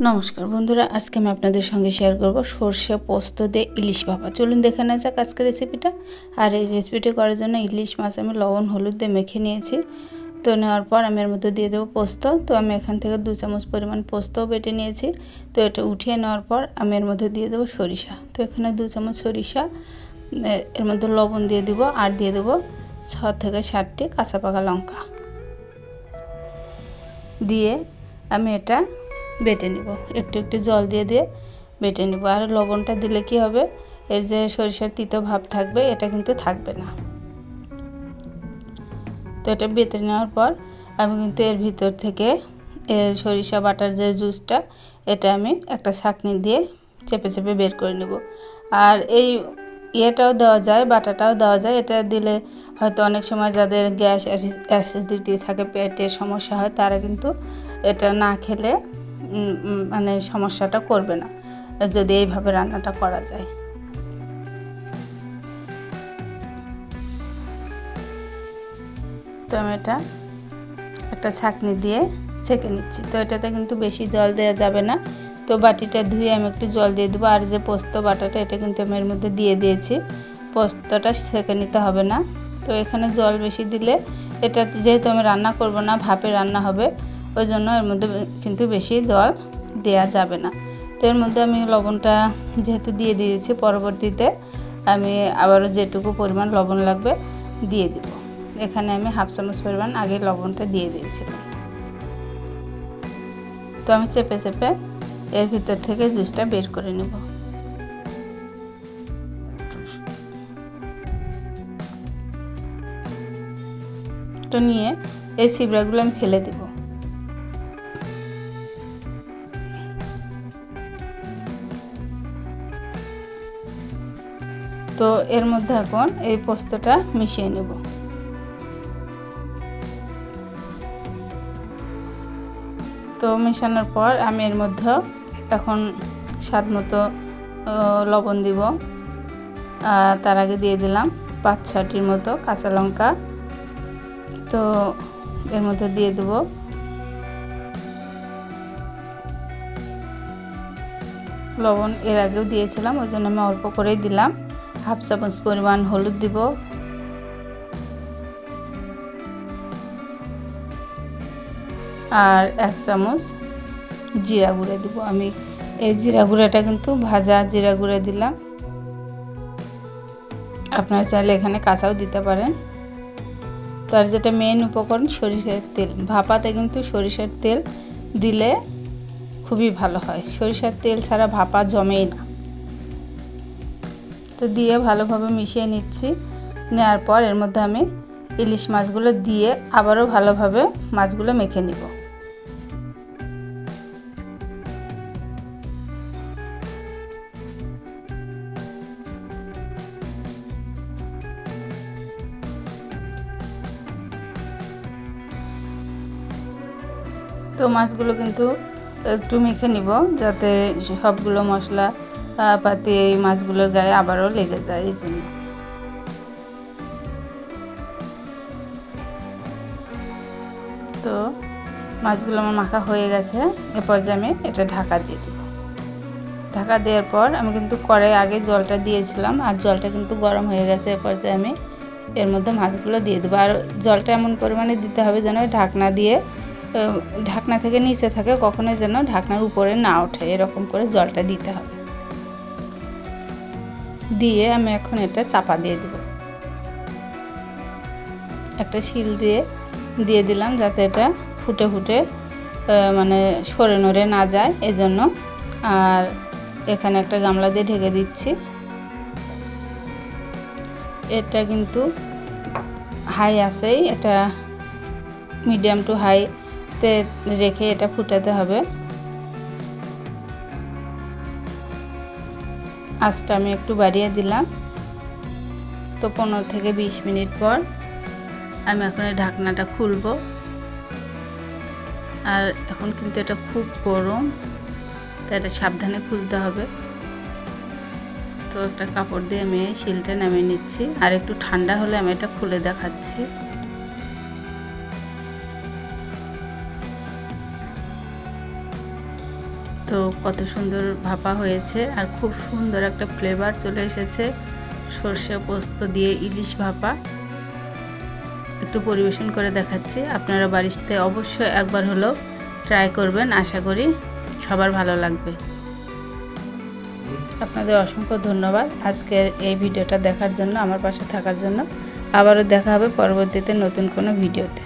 নমস্কার বন্ধুরা, আজকে আমি আপনাদের সঙ্গে শেয়ার করব সর্ষে পোস্ত দিয়ে ইলিশ ভাপা। চলুন দেখে নেওয়া যাক আজকে রেসিপিটা আর এই রেসিপিটি করার জন্য ইলিশ, মাছ আমি লবণ, হলুদ দিয়ে মেখে নিয়েছি। তো নেওয়ার পর আমি এর মধ্যে দিয়ে দেবো পোস্ত। তো আমি এখান থেকে দু চামচ পরিমাণ পোস্তও বেটে নিয়েছি। তো এটা উঠিয়ে নেওয়ার পর আমি এর মধ্যে দিয়ে দেবো সরিষা। তো এখানে দু চামচ সরিষা এর মধ্যে লবণ দিয়ে দিব আর দিয়ে দেবো ছ থেকে সাতটি কাঁচা পাকা লঙ্কা। দিয়ে আমি এটা বেটে নিব। একটু একটু জল দিয়ে দিয়ে বেটে নিব। আর লবণটা দিলে কি হবে? এর যে সরিষার তিতো ভাব থাকবে, এটা কিন্তু থাকবে না। তো এটা বেটে নেওয়ার পর আমি কিন্তু এর ভিতর থেকে এর সরিষা বাটার যে জুসটা, এটা আমি একটা ছাঁকনি দিয়ে চেপে চেপে বের করে নেব। আর এই ইয়েটাও দেওয়া যায়, বাটাটাও দেওয়া যায়। এটা দিলে হয়তো অনেক সময় যাদের গ্যাস অ্যাসিডিটি থাকে, পেটের সমস্যা হয়, তারা কিন্তু এটা না খেলে মানে সমস্যাটা করবে না, যদি এইভাবে রান্নাটা করা যায়। তো আমি এটা একটা ছাঁকনি দিয়ে ছেঁকে নিচ্ছি। তো এটাতে কিন্তু বেশি জল দেওয়া যাবে না। তো বাটিটা ধুয়ে আমি একটু জল দিয়ে দেবো। আর যে পোস্ত বাটাটা, এটা কিন্তু আমি এর মধ্যে দিয়ে দিয়েছি। পোস্তটা ছেঁকে নিতে হবে না। তো এখানে জল বেশি দিলে এটা যেহেতু আমি রান্না করব না, ভাপে রান্না হবে। ওই জন্য এর মধ্যে কিন্তু বেশি জল দেয়া যাবে না। তো এর মধ্যে আমি লবণটা যেহেতু দিয়ে দিয়েছি, পরবর্তীতে আমি আবারও যেটুকু পরিমাণ লবণ লাগবে দিয়ে দিব। এখানে আমি হাফ চামচ পরিমাণ আগে লবণটা দিয়ে দিয়েছিলাম। তো আমি চেপে চেপে এর ভিতর থেকে জুসটা বের করে নেব। তো নিয়ে এই সিবড়াগুলো আমি ফেলে দেবো। তো এর মধ্যে এখন এই পোস্তটা মিশিয়ে নেব। তো মেশানোর পর আমি এর মধ্যে এখন স্বাদ মতো লবণ দিব। তার আগে দিয়ে দিলাম পাঁচ ছটির মতো কাঁচা লঙ্কা। তো এর মধ্যে দিয়ে দেব লবণ এর আগেও দিয়েছিলাম, ওই জন্য আমি অল্প করেই দিলাম। হাফ চামচ পরিমাণ হলুদ দিব। আর এক চামচ জিরা গুঁড়ো দিব আমি। এই জিরা গুঁড়াটা কিন্তু ভাজা জিরা গুঁড়ো দিলাম। আপনারা চাইলে এখানে কাঁচাও দিতে পারেন। তো আর যেটা মেন উপকরণ সরিষার তেল, ভাপাতে কিন্তু সরিষার তেল দিলে খুবই ভালো হয়। সরিষার তেল ছাড়া ভাপা জমেই না। তো দিয়ে ভালোভাবে মিশিয়ে নিচ্ছি। নেওয়ার পর এর মধ্যে আমি ইলিশ মাছগুলো দিয়ে আবারও ভালোভাবে মাছগুলো মেখে নিব। তো মাছগুলো কিন্তু একটু মেখে নিব যাতে সবগুলো মশলা পাতি এই মাছগুলোর গায়ে আবারও লেগে যায় এই জন্য। তো মাছগুলো আমার মাখা হয়ে গেছে। এরপর যে আমি এটা ঢাকা দিয়ে দেব। ঢাকা দেওয়ার পর আমি কিন্তু কড়াই আগে জলটা দিয়েছিলাম আর জলটা কিন্তু গরম হয়ে গেছে। এরপর যে আমি এর মধ্যে মাছগুলো দিয়ে দেবো। আর জলটা এমন পরিমাণে দিতে হবে যেন ঢাকনা দিয়ে ঢাকনা থেকে নিচে থাকে, কখনোই যেন ঢাকনার উপরে না ওঠে। এরকম করে জলটা দিতে হবে। দিয়ে আমি এখন এটা চাপা দিয়ে দেব। একটা শিল দিয়ে দিয়ে দিলাম যাতে এটা ফুটে ফুটে মানে সরে নড়ে না যায় এজন্য। আর এখানে একটা গামলা দিয়ে ঢেকে দিচ্ছি। এটা কিন্তু হাই আছেই, এটা মিডিয়াম টু হাইতে রেখে এটা ফুটাতে হবে। আঁচটা আমি একটু বাড়িয়ে দিলাম। তো পনেরো থেকে বিশ মিনিট পর আমি এখন এই ঢাকনাটা খুলব। আর এখন কিন্তু এটা খুব গরম তো এটা সাবধানে খুলতে হবে। তো একটা কাপড় দিয়ে আমি শিলটা নামিয়ে নিচ্ছি। আর একটু ঠান্ডা হলে আমি এটা খুলে দেখাচ্ছি। তো কত সুন্দর ভাপা হয়েছে আর খুব সুন্দর একটা ফ্লেভার চলে এসেছে। সর্ষে পোস্ত দিয়ে ইলিশ ভাপা। একটু পরিবেশন করে দেখাচ্ছি। আপনারা বাড়িতে অবশ্যই একবার হলেও ট্রাই করবেন। আশা করি সবার ভালো লাগবে। আপনাদের অসংখ্য ধন্যবাদ আজকের এই ভিডিওটা দেখার জন্য, আমার পাশে থাকার জন্য। আবারও দেখা হবে পরবর্তীতে নতুন কোনো ভিডিওতে।